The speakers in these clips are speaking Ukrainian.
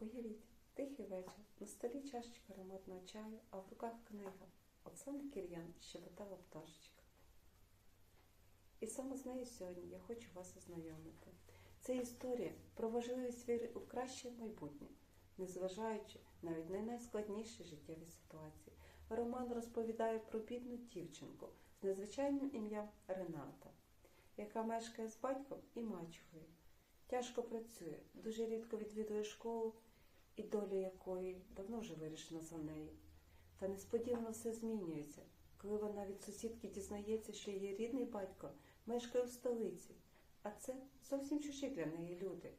Уявіть, тихий вечір, на столі чашечка ароматного чаю, а в руках книга. Оксана Кір'ян щебетала пташечка. І саме з нею сьогодні я хочу вас ознайомити. Це історія про важливість віри у краще майбутнє, незважаючи навіть на найскладніші життєві ситуації. Роман розповідає про бідну дівчинку з незвичайним ім'ям Рената, яка мешкає з батьком і мачухою. Тяжко працює, дуже рідко відвідує школу, і доля якої давно вже вирішена за нею. Та несподівано все змінюється, коли вона від сусідки дізнається, що її рідний батько мешкає в столиці, а це зовсім чужі для неї люди.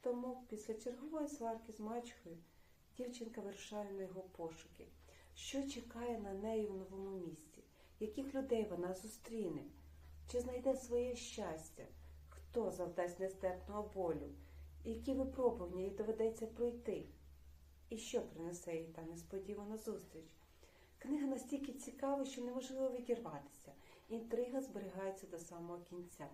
Тому після чергової сварки з мачухою дівчинка вирушає на його пошуки. Що чекає на неї в новому місті? Яких людей вона зустріне? Чи знайде своє щастя? Хто завдасть нестерпного болю? Які випробування їй доведеться пройти? І що принесе їй та несподівана зустріч? Книга настільки цікава, що неможливо відірватися. Інтрига зберігається до самого кінця.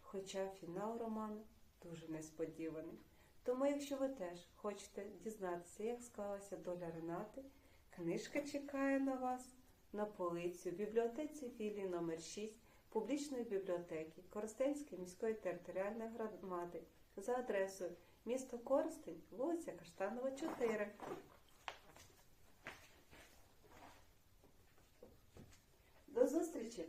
Хоча фінал роману дуже несподіваний. Тому, якщо ви теж хочете дізнатися, як склалася доля Ренати, книжка чекає на вас на полиці в бібліотеці філії номер 6 публічної бібліотеки Коростенської міської територіальної громади за адресою місто Коростень, вулиця Каштанова, 4. До зустрічі!